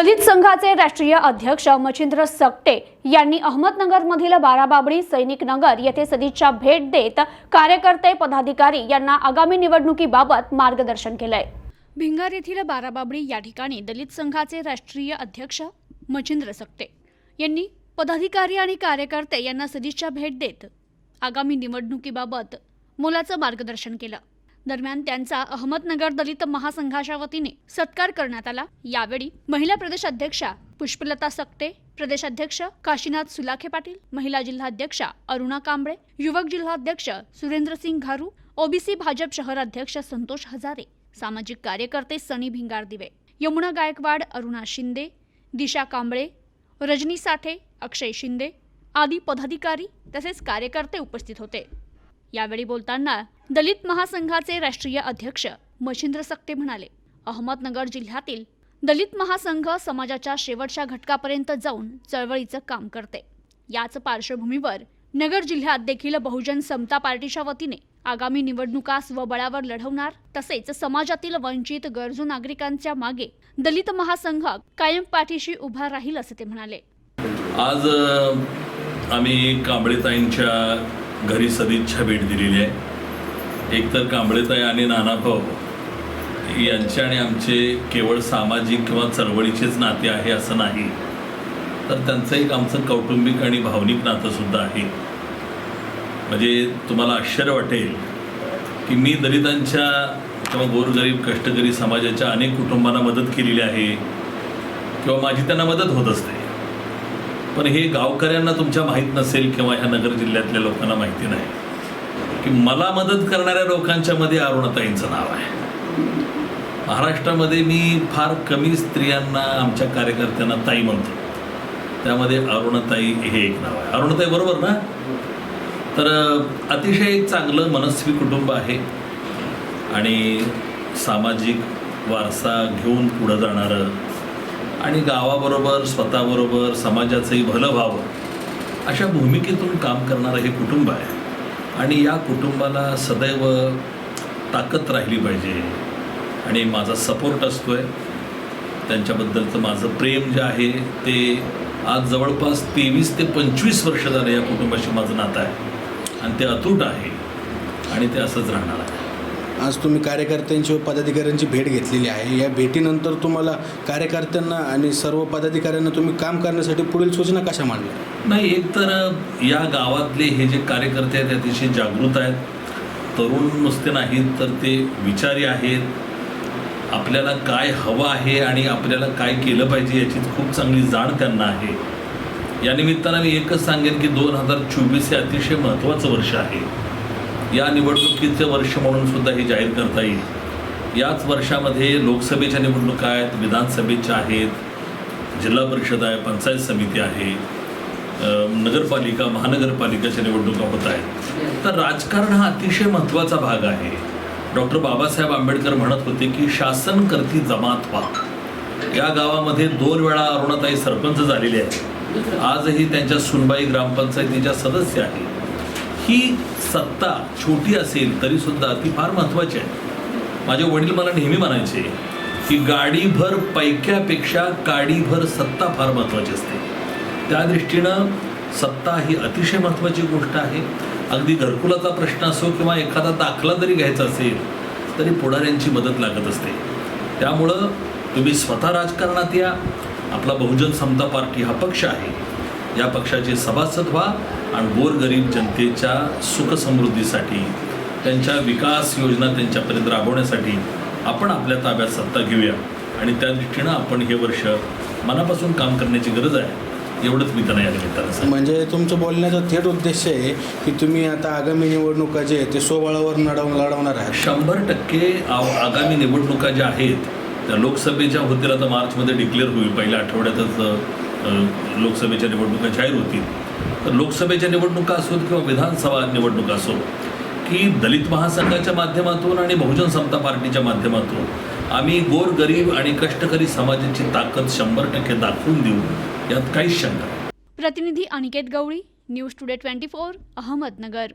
दलित संघाचे राष्ट्रीय अध्यक्ष मच्छिंद्र सकटे यांनी अहमदनगरमधील बाराबाबडी सैनिक नगर येथे सदिच्छा भेट देत कार्यकर्ते पदाधिकारी यांना आगामी निवडणुकीबाबत मार्गदर्शन केलंय. भिंगार येथील बाराबाबडी या ठिकाणी दलित संघाचे राष्ट्रीय अध्यक्ष मच्छिंद्र सकटे यांनी पदाधिकारी आणि कार्यकर्ते यांना सदिच्छा भेट देत आगामी निवडणुकीबाबत मोलाचं मार्गदर्शन केलं. दरम्यान त्यांचा अहमदनगर दलित महासंघाच्या वतीने सत्कार करण्यात आला. यावेळी महिला प्रदेश अध्यक्षा पुष्पलता सक्ते प्रदेशाध्यक्ष काशीनाथ सुलाखे पाटील महिला जिल्हाध्यक्षा अरुणा कांबळे युवक जिल्हाध्यक्ष सुरेंद्रसिंग घारू ओबीसी भाजप शहराध्यक्ष संतोष हजारे सामाजिक कार्यकर्ते सनी भिंगार दिवे यमुना गायकवाड अरुणा शिंदे दिशा कांबळे रजनी साठे अक्षय शिंदे आदी पदाधिकारी तसेच कार्यकर्ते उपस्थित होते. यावेळी बोलताना दलित महासंघाचे राष्ट्रीय अध्यक्ष मच्छिंद्र सक्ते म्हणाले अहमदनगर जिल्ह्यातील दलित महासंघ समाजाच्या शेवटच्या घटकापर्यंत जाऊन चळवळीचं काम करते. याच पार्श्वभूमीवर नगर जिल्ह्यात देखील बहुजन समता पार्टीच्या वतीने आगामी निवडणुका स्वबळावर लढवणार तसेच समाजातील वंचित गरजू नागरिकांच्या मागे दलित महासंघ कायम पाठीशी उभा राहील असे ते म्हणाले. आज आम्ही कांबळेताईंच्या घरी सदिच्छा भेट दिलेली आहे. एकतर कांबळेताई आणि नानाभाऊ यांचे आणि आमचे केवळ सामाजिक किंवा चळवळीचेच नाते आहे असं नाही. तर त्यांचं एक आमचं कौटुंबिक आणि भावनिक नातंसुद्धा आहे. म्हणजे तुम्हाला आश्चर्य वाटेल की मी दलितांच्या किंवा गोरगरीब कष्टकरी समाजाच्या अनेक कुटुंबांना मदत केलेली आहे. किंवा माझी त्यांना मदत होत असते. पण हे गावकऱ्यांना तुमच्या माहीत नसेल किंवा ह्या नगर जिल्ह्यातल्या लोकांना माहिती नाही. की मला मदत करणाऱ्या लोकांच्या मध्ये अरुणताईंचं नाव आहे. महाराष्ट्रामध्ये मी फार कमी स्त्रियांना आमच्या कार्यकर्त्यांना ताई म्हणतो. त्यामध्ये अरुणताई हे एक नाव आहे. अरुणताई बरोबर ना? तर अतिशय चांगलं मनस्वी कुटुंब आहे. आणि सामाजिक वारसा घेऊन पुढं जाणारं आणि गावाबरोबर स्वतःबरोबर समाजाचंही भलं व्हावं अशा भूमिकेतून काम करणारं हे कुटुंब आहे. आणि या कुटुंबाला सदैव ताकद राहिली पाहिजे. आणि माझा सपोर्ट असतो आहे त्यांच्याबद्दलचं माझं प्रेम जे आहे ते आज जवळपास तेवीस ते पंचवीस वर्ष झालं या कुटुंबाशी माझं नातं आहे. आणि ते अतूट आहे. आणि ते असंच राहणार आहे. आज तुम्ही कार्यकर्त्यांची व पदाधिकाऱ्यांची भेट घेतलेली आहे. या भेटीनंतर तुम्हाला कार्यकर्त्यांना आणि सर्व पदाधिकाऱ्यांना तुम्ही काम करण्यासाठी पुढील सूचना कशा मांडल्या? नाही एक तर या गावातले हे जे कार्यकर्ते आहेत अतिशय जागृत आहेत. तरुण नुसते नाहीत तर ते विचारी आहेत. आपल्याला काय हवं आहे आणि आपल्याला काय केलं पाहिजे याची खूप चांगली जाण त्यांना आहे. या निमित्तानं मी एकच सांगेन की दोन हजार चोवीस हे अतिशय महत्त्वाचं वर्ष आहे. या निवडणुकीचं वर्ष म्हणून सुद्धा हे जाहीर करता येईल. याच वर्षामध्ये लोकसभेच्या निवडणुका आहेत विधानसभेच्या आहेत जिल्हा परिषद आहे पंचायत समिती आहे नगरपालिका महानगरपालिकेच्या निवडणुका होत आहेत. तर राजकारण हा अतिशय महत्त्वाचा भाग आहे. डॉक्टर बाबासाहेब आंबेडकर म्हणत होते की शासन करती जमात व्हा या गावामध्ये दोन वेळा अरुणाताई सरपंच झालेले आहेत. आजही त्यांच्या सुनबाई ग्रामपंचायतीच्या सदस्य आहेत. ही सत्ता छोटी असेल तरीसुद्धा ती फार महत्त्वाची आहे. माझे वडील मला नेहमी म्हणायचे की गाडीभर पैक्यापेक्षा काडीभर सत्ता फार महत्त्वाची असते. त्या दृष्टीनं सत्ता ही अतिशय महत्त्वाची गोष्ट आहे. अगदी घरकुलाचा प्रश्न असो किंवा एखादा दाखला जरी घ्यायचा असेल तरी पुढाऱ्यांची मदत लागत असते. त्यामुळं तुम्ही स्वतः राजकारणात या. आपला बहुजन समता पार्टी हा पक्ष आहे. या पक्षाचे सभासद व्हा आणि गोरगरीब जनतेच्या सुखसमृद्धीसाठी त्यांच्या विकास योजना त्यांच्यापर्यंत राबवण्यासाठी आपण आपल्या ताब्यात सत्ता घेऊया. आणि त्या दृष्टीनं आपण हे वर्ष मनापासून काम करण्याची गरज आहे एवढंच मी त्यांना या निमित्तानं. म्हणजे तुमचं बोलण्याचा थेट उद्देश आहे की तुम्ही आता आगामी निवडणुका जे ते सोबळावर लढवून लढवणार आहात. शंभर टक्के आगामी निवडणुका ज्या आहेत त्या लोकसभेच्या होतील आता मार्चमध्ये डिक्लेअर होईल. पहिल्या आठवड्यातच लोकसभेच्या निवडणुका जाहीर होतील. तर लोकसभेच्या निवडणुका असोत किंवा विधानसभा निवडणुका असो की दलित महासंघाच्या माध्यमातून आणि बहुजन समता पार्टीच्या माध्यमातून आम्ही गोर गरीब आणि कष्टकरी समाजाची ताकद शंभर टक्के दाखवून देऊ यात काहीच शंका प्रतिनिधी Aniket Gawali news today twenty four Ahmednagar.